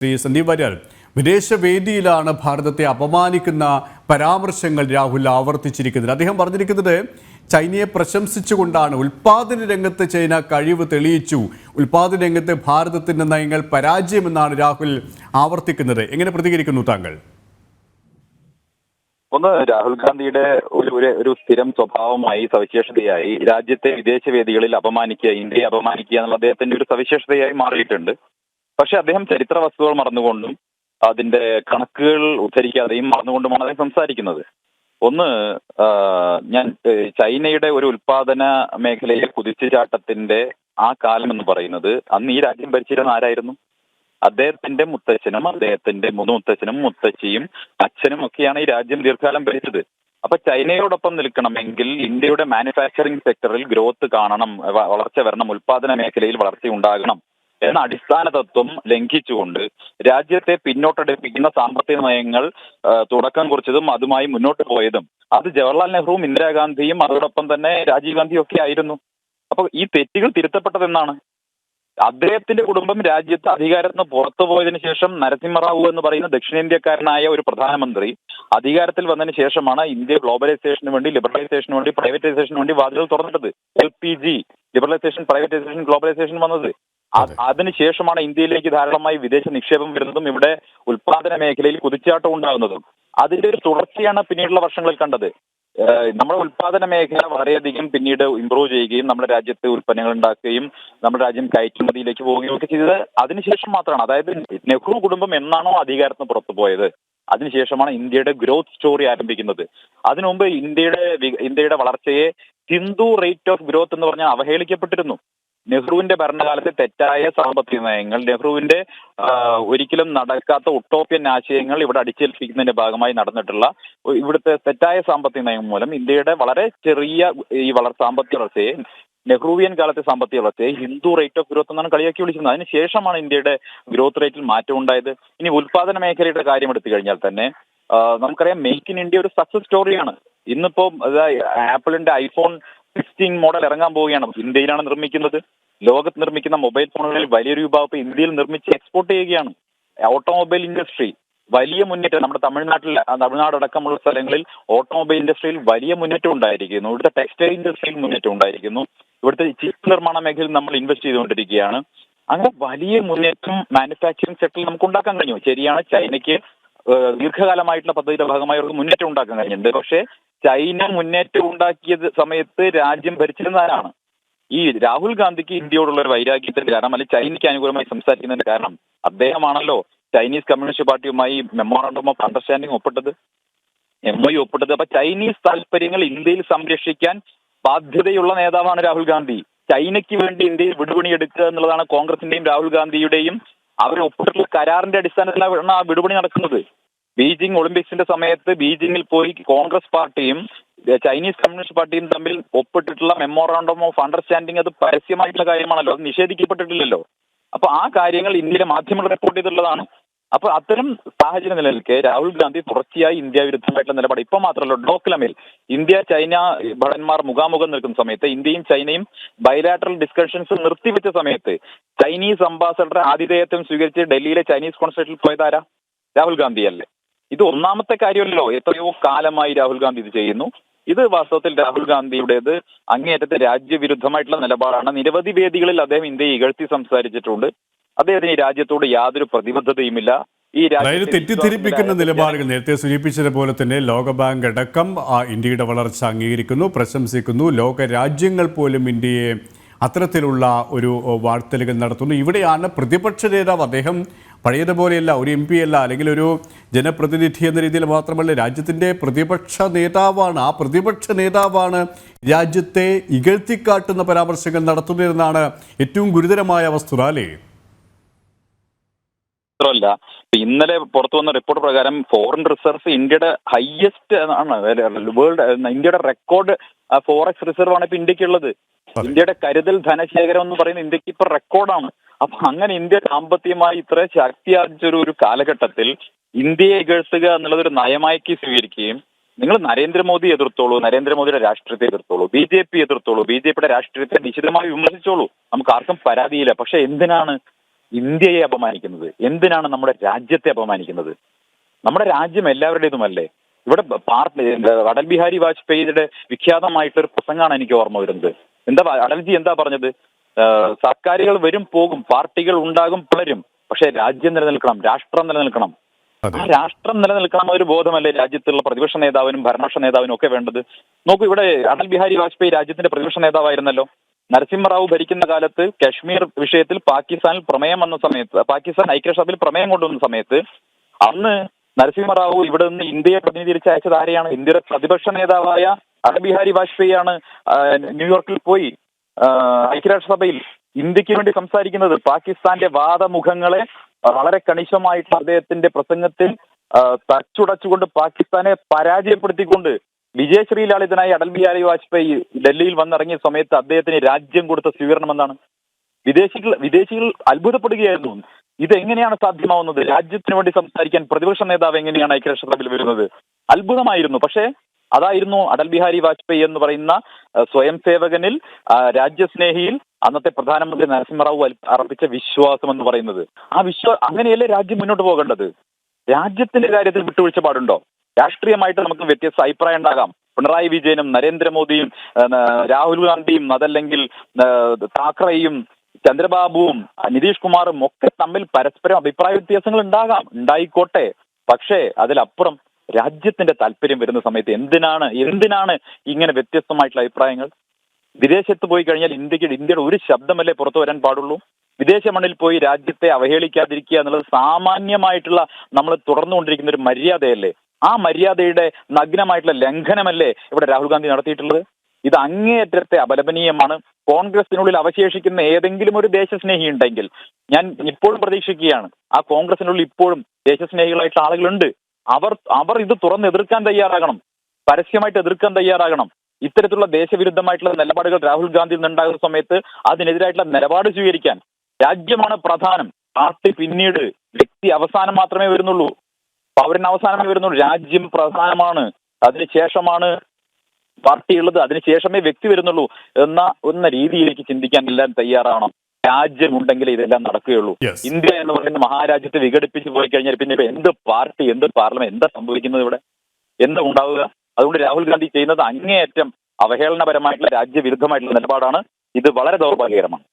ശ്രീ സന്ദീപ് വാര്യർ വിദേശ വേദിയിലാണ് ഭാരതത്തെ അപമാനിക്കുന്ന പരാമർശങ്ങൾ രാഹുൽ ആവർത്തിച്ചിരിക്കുന്നത്. അദ്ദേഹം പറഞ്ഞിരിക്കുന്നത് ചൈനയെ പ്രശംസിച്ചുകൊണ്ടാണ് ഉൽപാദന രംഗത്ത് ചൈന കഴിവ് തെളിയിച്ചു. ഉൽപാദന രംഗത്ത് ഭാരതത്തിന്റെ നയങ്ങൾ പരാജയമെന്നാണ് രാഹുൽ ആവർത്തിക്കുന്നത്. എങ്ങനെ പ്രതികരിക്കുന്നു താങ്കൾ? ഒന്ന് രാഹുൽ ഗാന്ധിയുടെ ഒരു ഒരു സ്ഥിരം സ്വഭാവമായി സവിശേഷതയായി രാജ്യത്തെ വിദേശ വേദികളിൽ അപമാനിക്കുക ഇന്ത്യയെ അപമാനിക്കുക എന്നുള്ള അദ്ദേഹത്തിന്റെ ഒരു സവിശേഷതയായി മാറിയിട്ടുണ്ട്. പക്ഷെ അദ്ദേഹം ചരിത്ര വസ്തുതകൾ മറന്നുകൊണ്ടും അതിന്റെ കണക്കുകൾ ഉദ്ധരിക്കാതെയും മറന്നുകൊണ്ടുമാണ് അദ്ദേഹം സംസാരിക്കുന്നത്. ഒന്ന് ഞാൻ ചൈനയുടെ ഒരു ഉൽപാദന മേഖലയിലെ കുതിച്ചുചാട്ടത്തിന്റെ ആ കാലം എന്ന് പറയുന്നത് അന്ന് ഈ രാജ്യം ഭരിച്ചിരുന്ന ആരായിരുന്നു? അദ്ദേഹത്തിന്റെ മുത്തച്ഛനും അദ്ദേഹത്തിന്റെ മൂന്ന് മുത്തച്ഛനും മുത്തച്ഛിയും അച്ഛനും ഒക്കെയാണ് ഈ രാജ്യം ദീർഘകാലം ഭരിച്ചത്. അപ്പൊ ചൈനയോടൊപ്പം നിൽക്കണമെങ്കിൽ ഇന്ത്യയുടെ മാനുഫാക്ചറിംഗ് സെക്ടറിൽ ഗ്രോത്ത് കാണണം വളർച്ച വരണം ഉൽപാദന മേഖലയിൽ വളർച്ച ഉണ്ടാകണം. എന്ന അടിസ്ഥാന തത്വം ലംഘിച്ചുകൊണ്ട് രാജ്യത്തെ പിന്നോട്ടടിപ്പിക്കുന്ന സാമ്പത്തിക നയങ്ങൾ തുടക്കം കുറിച്ചതും അതുമായി മുന്നോട്ട് പോയതും. അത് ജവഹർലാൽ നെഹ്റുവും ഇന്ദിരാഗാന്ധിയും അതോടൊപ്പം തന്നെ രാജീവ് ഗാന്ധിയും ഒക്കെ ആയിരുന്നു. അപ്പൊ ഈ തെറ്റുകൾ തിരുത്തപ്പെട്ടതെന്നാണ് അദ്ദേഹത്തിന്റെ കുടുംബം രാജ്യത്ത് അധികാരത്തിൽ നിന്ന് പുറത്തു പോയതിനു ശേഷം നരസിംഹറാവു എന്ന് പറയുന്ന ദക്ഷിണേന്ത്യക്കാരനായ ഒരു പ്രധാനമന്ത്രി അധികാരത്തിൽ വന്നതിന് ശേഷമാണ് ഇന്ത്യ ഗ്ലോബലൈസേഷന് വേണ്ടി ലിബറലൈസേഷന് വേണ്ടി പ്രൈവറ്റൈസേഷന് വേണ്ടി വാതിലുകൾ തുറന്നിട്ടത്. L P G liberalisation privatisation globalisation വന്നത്. അതിനുശേഷമാണ് ഇന്ത്യയിലേക്ക് ധാരാളമായി വിദേശ നിക്ഷേപം വരുന്നതും ഇവിടെ ഉൽപാദന മേഖലയിൽ കുതിച്ചാട്ടം ഉണ്ടാകുന്നതും. അതിന്റെ ഒരു തുടർച്ചയാണ് പിന്നീടുള്ള വർഷങ്ങളിൽ കണ്ടത്. നമ്മുടെ ഉൽപാദന മേഖല വളരെയധികം പിന്നീട് ഇംപ്രൂവ് ചെയ്യുകയും നമ്മുടെ രാജ്യത്ത് ഉൽപ്പന്നങ്ങൾ ഉണ്ടാക്കുകയും നമ്മുടെ രാജ്യം കയറ്റുമതിയിലേക്ക് പോവുകയും ഒക്കെ ചെയ്തത് അതിനുശേഷം മാത്രമാണ്. അതായത് നെഹ്റു കുടുംബം എന്നാണോ അധികാരത്തിന് പുറത്തു പോയത്? അതിനുശേഷമാണ് ഇന്ത്യയുടെ ഗ്രോത്ത് സ്റ്റോറി ആരംഭിക്കുന്നത്. അതിനുമുമ്പ് ഇന്ത്യയുടെ ഇന്ത്യയുടെ വളർച്ചയെ ഹിന്ദു റേറ്റ് ഓഫ് ഗ്രോത്ത് എന്ന് പറഞ്ഞാൽ അവഹേളിക്കപ്പെട്ടിരുന്നു. നെഹ്റുവിന്റെ ഭരണകാലത്തെ തെറ്റായ സാമ്പത്തിക നയങ്ങൾ നെഹ്റുവിന്റെ ഒരിക്കലും നടക്കാത്ത ഒട്ടോപ്യൻ ആശയങ്ങൾ ഇവിടെ അടിച്ചേൽപ്പിക്കുന്നതിന്റെ ഭാഗമായി നടന്നിട്ടുള്ള ഇവിടുത്തെ തെറ്റായ സാമ്പത്തിക നയം മൂലം ഇന്ത്യയുടെ വളരെ ചെറിയ ഈ വളർ സാമ്പത്തിക വളർച്ചയെ നെഹ്റുവിയൻ കാലത്തെ സാമ്പത്തിക വളർച്ചയെ ഹിന്ദു റേറ്റ് ഓഫ് ഗ്രോത്ത് എന്നാണ് കളിയാക്കി വിളിക്കുന്നത് അതിനുശേഷമാണ് ഇന്ത്യയുടെ ഗ്രോത്ത് റേറ്റിൽ മാറ്റം ഉണ്ടായത്. ഇനി ഉൽപാദന മേഖലയുടെ കാര്യം എടുത്തു കഴിഞ്ഞാൽ തന്നെ നമുക്കറിയാം മേക്ക് ഇൻ ഇന്ത്യ ഒരു സക്സസ് സ്റ്റോറിയാണ് ഇന്നിപ്പോ ആപ്പിളിന്റെ ഐഫോൺ സിക്സ്റ്റീൻ മോഡൽ ഇറങ്ങാൻ പോവുകയാണ്. ഇന്ത്യയിലാണ് നിർമ്മിക്കുന്നത്. ലോകത്ത് നിർമ്മിക്കുന്ന മൊബൈൽ ഫോണുകളിൽ വലിയൊരു വിഭാഗം ഇന്ത്യയിൽ നിർമ്മിച്ച് എക്സ്പോർട്ട് ചെയ്യുകയാണ്. ഓട്ടോമൊബൈൽ ഇൻഡസ്ട്രി വലിയ മുന്നേറ്റം നമ്മുടെ തമിഴ്നാട്ടിൽ തമിഴ്നാട് അടക്കമുള്ള സ്ഥലങ്ങളിൽ ഓട്ടോമൊബൈൽ ഇൻഡസ്ട്രിയിൽ വലിയ മുന്നേറ്റം ഉണ്ടായിരിക്കുന്നു. ഇവിടുത്തെ ടെക്സ്റ്റൈൽ ഇൻഡസ്ട്രിയിൽ മുന്നേറ്റം ഉണ്ടായിരിക്കുന്നു. ഇവിടുത്തെ ചിപ്പ് നിർമ്മാണ മേഖലയിൽ നമ്മൾ ഇൻവെസ്റ്റ് ചെയ്തുകൊണ്ടിരിക്കുകയാണ്. അങ്ങനെ വലിയ മുന്നേറ്റം മാനുഫാക്ചറിംഗ് സെക്ടറിൽ നമുക്ക് ഉണ്ടാക്കാൻ കഴിഞ്ഞു. ശരിയാണ് ചൈനയ്ക്ക് ദീർഘകാലമായിട്ടുള്ള പദ്ധതിയുടെ ഭാഗമായി അവർക്ക് മുന്നേറ്റം ഉണ്ടാക്കാൻ കഴിഞ്ഞിട്ടുണ്ട്. പക്ഷേ ചൈന മുന്നേറ്റം ഉണ്ടാക്കിയത് സമയത്ത് രാജ്യം ഭരിച്ചിരുന്നവരാണ്. ഈ രാഹുൽ ഗാന്ധിക്ക് ഇന്ത്യയോടുള്ള ഒരു വൈരാഗ്യത്തിന്റെ കാരണം അല്ലെങ്കിൽ ചൈനയ്ക്ക് അനുകൂലമായി സംസാരിക്കുന്നതിന്റെ കാരണം അദ്ദേഹമാണല്ലോ ചൈനീസ് കമ്മ്യൂണിസ്റ്റ് പാർട്ടിയുമായി മെമ്മോറാണ്ടം ഓഫ് അണ്ടർസ്റ്റാൻഡിംഗ് ഒപ്പിട്ടത് എം ഒ ഒപ്പിട്ടത്. അപ്പൊ ചൈനീസ് താല്പര്യങ്ങൾ ഇന്ത്യയിൽ സംരക്ഷിക്കാൻ ബാധ്യതയുള്ള നേതാവാണ് രാഹുൽ ഗാന്ധി. ചൈനയ്ക്ക് വേണ്ടി ഇന്ത്യയിൽ വിടുപണി എടുക്കുക എന്നുള്ളതാണ് കോൺഗ്രസിന്റെയും രാഹുൽ ഗാന്ധിയുടെയും അവർ ഒപ്പിട്ടുള്ള കരാറിന്റെ അടിസ്ഥാനത്തിലാണ് ആ വിടുപണി നടക്കുന്നത്. ബീജിംഗ് ഒളിമ്പിക്സിന്റെ സമയത്ത് ബീജിംഗിൽ പോയി കോൺഗ്രസ് പാർട്ടിയും ചൈനീസ് കമ്മ്യൂണിസ്റ്റ് പാർട്ടിയും തമ്മിൽ ഒപ്പിട്ടിട്ടുള്ള മെമ്മോറാണ്ടം ഓഫ് അണ്ടർസ്റ്റാൻഡിംഗ് അത് പരസ്യമായിട്ടുള്ള കാര്യമാണല്ലോ. അത് നിഷേധിക്കപ്പെട്ടിട്ടില്ലല്ലോ. അപ്പൊ ആ കാര്യങ്ങൾ ഇന്ത്യയിലെ മാധ്യമങ്ങൾ റിപ്പോർട്ട് ചെയ്തിട്ടുള്ളതാണ്. അപ്പൊ അത്തരം സാഹചര്യം നിലനിൽക്കെ രാഹുൽ ഗാന്ധി തുടർച്ചയായി ഇന്ത്യ വിരുദ്ധമായിട്ടുള്ള നിലപാട്. ഇപ്പൊ മാത്രമല്ല ഡോക്ലമിൽ ഇന്ത്യ ചൈന ഭടന്മാർ മുഖാമുഖം നിൽക്കുന്ന സമയത്ത് ഇന്ത്യയും ചൈനയും ബൈലാറ്ററൽ ഡിസ്കഷൻസ് നിർത്തിവെച്ച സമയത്ത് ചൈനീസ് അംബാസഡർ ആതിഥേയത്വം സ്വീകരിച്ച് ഡൽഹിയിലെ ചൈനീസ് കോൺസുലേറ്റിൽ പോയതാരാ രാഹുൽ ഗാന്ധി അല്ലേ ഇത് ഒന്നാമത്തെ കാര്യമല്ലോ എത്രയോ കാലമായി രാഹുൽ ഗാന്ധി ഇത് ചെയ്യുന്നു. ഇത് വാസ്തവത്തിൽ രാഹുൽ ഗാന്ധിയുടേത് അങ്ങേയറ്റത്തെ രാജ്യവിരുദ്ധമായിട്ടുള്ള നിലപാടാണ്. നിരവധി വേദികളിൽ അദ്ദേഹം ഇന്ത്യയെ ഇകഴ്ത്തി സംസാരിച്ചിട്ടുണ്ട്. അദ്ദേഹത്തിന് ഈ രാജ്യത്തോട് യാതൊരു പ്രതിബദ്ധതയുമില്ല. ഈ അതായത് രാജ്യത്തെ തെറ്റിദ്ധരിപ്പിക്കുന്ന നിലപാടുകൾ നേരത്തെ സൂചിപ്പിച്ചത് പോലെ തന്നെ ലോകബാങ്ക് അടക്കം ആ ഇന്ത്യയുടെ വളർച്ച അംഗീകരിക്കുന്നു പ്രശംസിക്കുന്നു. ലോക രാജ്യങ്ങൾ പോലും ഇന്ത്യയെ അത്തരത്തിലുള്ള ഒരു വാഴ്ത്തലുകൾ നടത്തുന്നു. ഇവിടെയാണ് പ്രതിപക്ഷ നേതാവ് അദ്ദേഹം പഴയതുപോലെയല്ല ഒരു എം പി അല്ല അല്ലെങ്കിൽ ഒരു ജനപ്രതിനിധി എന്ന രീതിയിൽ മാത്രമല്ല രാജ്യത്തിന്റെ പ്രതിപക്ഷ നേതാവാണ്. ആ പ്രതിപക്ഷ നേതാവാണ് രാജ്യത്തെ ഇകഴ്ത്തിക്കാട്ടുന്ന പരാമർശങ്ങൾ നടത്തുന്നതെന്നാണ് ഏറ്റവും ഗുരുതരമായ വസ്തുത അല്ലേ? മാത്രമല്ല ഇന്നലെ പുറത്തു വന്ന റിപ്പോർട്ട് പ്രകാരം ഫോറിൻ റിസർവ്സ് ഇന്ത്യയുടെ ഹയസ്റ്റ് ആണ്. വേൾഡ് ഇന്ത്യയുടെ റെക്കോർഡ് ഫോറക്സ് റിസർവ് ആണ് ഇപ്പൊ ഇന്ത്യക്കുള്ളത്. ഇന്ത്യയുടെ കരുതൽ ധനശേഖരം എന്ന് പറയുന്നത് ഇന്ത്യയ്ക്ക് ഇപ്പൊ റെക്കോർഡാണ് അപ്പൊ അങ്ങനെ ഇന്ത്യ സാമ്പത്തികമായി ഇത്ര ശക്തി ആർജിച്ചൊരു ഒരു കാലഘട്ടത്തിൽ ഇന്ത്യയെ ഇകഴ്ത്തുക എന്നുള്ളത് ഒരു നയമാക്കി സ്വീകരിക്കുകയും നിങ്ങൾ നരേന്ദ്രമോദി എതിർത്തോളൂ നരേന്ദ്രമോദിയുടെ രാഷ്ട്രീയത്തെ എതിർത്തോളൂ B J P എതിർത്തോളൂ B J പിയുടെ രാഷ്ട്രീയത്തെ നിശിതമായി വിമർശിച്ചോളൂ നമുക്ക് ആർക്കും പരാതിയില്ല. പക്ഷെ എന്തിനാണ് ഇന്ത്യയെ അപമാനിക്കുന്നത്? എന്തിനാണ് നമ്മുടെ രാജ്യത്തെ അപമാനിക്കുന്നത്? നമ്മുടെ രാജ്യം എല്ലാവരുടേതുമല്ലേ? ഇവിടെ പാർട്ടി അടൽ ബിഹാരി വാജ്പേയിയുടെ വിഖ്യാതമായിട്ടൊരു പ്രസംഗമാണ് എനിക്ക് ഓർമ്മ വരുന്നത്. എന്താ അടൽജി എന്താ പറഞ്ഞത്? സർക്കാരുകൾ വരും പോകും പാർട്ടികൾ ഉണ്ടാകും പലരും. പക്ഷെ രാജ്യം നിലനിൽക്കണം രാഷ്ട്രം നിലനിൽക്കണം. ആ രാഷ്ട്രം നിലനിൽക്കണം ഒരു ബോധമല്ലേ രാജ്യത്തുള്ള പ്രതിപക്ഷ നേതാവിനും ഭരണപക്ഷ നേതാവിനും ഒക്കെ വേണ്ടത്? നോക്കൂ ഇവിടെ അടൽ ബിഹാരി വാജ്പേയി രാജ്യത്തിന്റെ പ്രതിപക്ഷ നേതാവായിരുന്നല്ലോ. നരസിംഹറാവു ഭരിക്കുന്ന കാലത്ത് കശ്മീർ വിഷയത്തിൽ പാകിസ്ഥാനിൽ പ്രമേയം വന്ന സമയത്ത് പാകിസ്ഥാൻ ഐക്യരാഷ്ട്രത്തിൽ പ്രമേയം കൊണ്ടുവന്ന സമയത്ത് അന്ന് നരസിംഹറാവു ഇവിടെ നിന്ന് ഇന്ത്യയെ പ്രതിനിധീകരിച്ച് അയച്ചത് ആരെയാണ്? ഇന്ത്യയുടെ പ്രതിപക്ഷ നേതാവായ അടൽ ബിഹാരി വാജ്പേയി ആണ്. ന്യൂയോർക്കിൽ പോയി ഐക്യരാഷ്ട്രസഭയിൽ ഇന്ത്യയ്ക്ക് വേണ്ടി സംസാരിക്കുന്നത് പാകിസ്ഥാന്റെ വാദമുഖങ്ങളെ വളരെ കണിശമായിട്ട് അദ്ദേഹത്തിന്റെ പ്രസംഗത്തിൽ തച്ചുടച്ചുകൊണ്ട് പാകിസ്ഥാനെ പരാജയപ്പെടുത്തിക്കൊണ്ട് വിജയശ്രീലാളിതനായി അടൽ ബിഹാരി വാജ്പേയി ഡൽഹിയിൽ വന്നിറങ്ങിയ സമയത്ത് അദ്ദേഹത്തിന് രാജ്യം കൊടുത്ത സ്വീകരണം എന്നാണ് വിദേശികൾ വിദേശികൾ അത്ഭുതപ്പെടുകയായിരുന്നു. ഇതെങ്ങനെയാണ് സാധ്യമാവുന്നത്? രാജ്യത്തിന് വേണ്ടി സംസാരിക്കാൻ പ്രതിപക്ഷ നേതാവ് എങ്ങനെയാണ് ഐക്യരാഷ്ട്രസഭയിൽ വരുന്നത്? അത്ഭുതമായിരുന്നു. പക്ഷേ അതായിരുന്നു അടൽ ബിഹാരി വാജ്പേയി എന്ന് പറയുന്ന സ്വയം സേവകനിൽ രാജ്യസ്നേഹിയിൽ അന്നത്തെ പ്രധാനമന്ത്രി നരസിംഹറാവു അർപ്പിച്ച വിശ്വാസം എന്ന് പറയുന്നത്. ആ വിശ്വാസം അങ്ങനെയല്ലേ രാജ്യം മുന്നോട്ട് പോകേണ്ടത്? രാജ്യത്തിന്റെ കാര്യത്തിൽ വിട്ടുവീഴ്ച പാടുണ്ടോ? രാഷ്ട്രീയമായിട്ട് നമുക്ക് വ്യത്യസ്ത അഭിപ്രായം ഉണ്ടാകാം. പിണറായി വിജയനും നരേന്ദ്രമോദിയും രാഹുൽ ഗാന്ധിയും അതല്ലെങ്കിൽ താക്കറെയും ചന്ദ്രബാബുവും നിതീഷ് കുമാറും ഒക്കെ തമ്മിൽ പരസ്പരം അഭിപ്രായ വ്യത്യാസങ്ങൾ ഉണ്ടാകാം. ഉണ്ടായിക്കോട്ടെ. പക്ഷേ അതിലപ്പുറം രാജ്യത്തിന്റെ താല്പര്യം വരുന്ന സമയത്ത് എന്തിനാണ് എന്തിനാണ് ഇങ്ങനെ വ്യത്യസ്തമായിട്ടുള്ള അഭിപ്രായങ്ങൾ? വിദേശത്ത് പോയി കഴിഞ്ഞാൽ ഇന്ത്യയ്ക്ക് ഇന്ത്യയുടെ ഒരു ശബ്ദമല്ലേ പുറത്തു വരാൻ പാടുള്ളൂ? വിദേശ മണ്ണിൽ പോയി രാജ്യത്തെ അവഹേളിക്കാതിരിക്കുക എന്നുള്ളത് സാമാന്യമായിട്ടുള്ള നമ്മൾ തുടർന്നുകൊണ്ടിരിക്കുന്ന ഒരു മര്യാദയല്ലേ? ആ മര്യാദയുടെ നഗ്നമായിട്ടുള്ള ലംഘനമല്ലേ ഇവിടെ രാഹുൽ ഗാന്ധി നടത്തിയിട്ടുള്ളത്? ഇത് അങ്ങേയറ്റത്തെ അപലപനീയമാണ്. കോൺഗ്രസിനുള്ളിൽ അവശേഷിക്കുന്ന ഏതെങ്കിലും ഒരു ദേശസ്നേഹി ഉണ്ടെങ്കിൽ ഞാൻ ഇപ്പോഴും പ്രതീക്ഷിക്കുകയാണ്. ആ കോൺഗ്രസിനുള്ളിൽ ഇപ്പോഴും ദേശസ്നേഹികളായിട്ടുള്ള ആളുകളുണ്ട്. അവർ അവർ ഇത് തുറന്ന് എതിർക്കാൻ തയ്യാറാകണം. പരസ്യമായിട്ട് എതിർക്കാൻ തയ്യാറാകണം. ഇത്തരത്തിലുള്ള ദേശവിരുദ്ധമായിട്ടുള്ള നിലപാടുകൾ രാഹുൽ ഗാന്ധിയിൽ നിന്നുണ്ടാകുന്ന സമയത്ത് അതിനെതിരായിട്ടുള്ള നിലപാട് സ്വീകരിക്കാൻ രാജ്യമാണ് പ്രധാനം. പാർട്ടി പിന്നീട് വ്യക്തി അവസാനം മാത്രമേ വരുന്നുള്ളൂ. പൗരൻ അവസാനമേ വരുന്നുള്ളൂ. രാജ്യം പ്രധാനമാണ്. അതിനുശേഷമാണ് പാർട്ടി ഉള്ളത് അതിനുശേഷമേ വ്യക്തി വരുന്നുള്ളൂ എന്ന എന്ന രീതിയിലേക്ക് ചിന്തിക്കാൻ എല്ലാം തയ്യാറാവണം. രാജ്യമുണ്ടെങ്കിൽ ഇതെല്ലാം നടക്കുകയുള്ളൂ. ഇന്ത്യ എന്ന് പറയുന്ന മഹാരാജ്യത്തെ വിഘടിപ്പിച്ച് പോയി കഴിഞ്ഞാൽ പിന്നെ ഇപ്പൊ എന്ത് പാർട്ടി എന്ത് പാർലമെന്റ് എന്താ സംഭവിക്കുന്നത് ഇവിടെ? എന്താ ഉണ്ടാവുക? അതുകൊണ്ട് രാഹുൽ ഗാന്ധി ചെയ്യുന്നത് അങ്ങേയറ്റം അവഹേളനപരമായിട്ടുള്ള രാജ്യവിരുദ്ധമായിട്ടുള്ള നിലപാടാണ്. ഇത് വളരെ ദൗർഭാഗ്യകരമാണ്.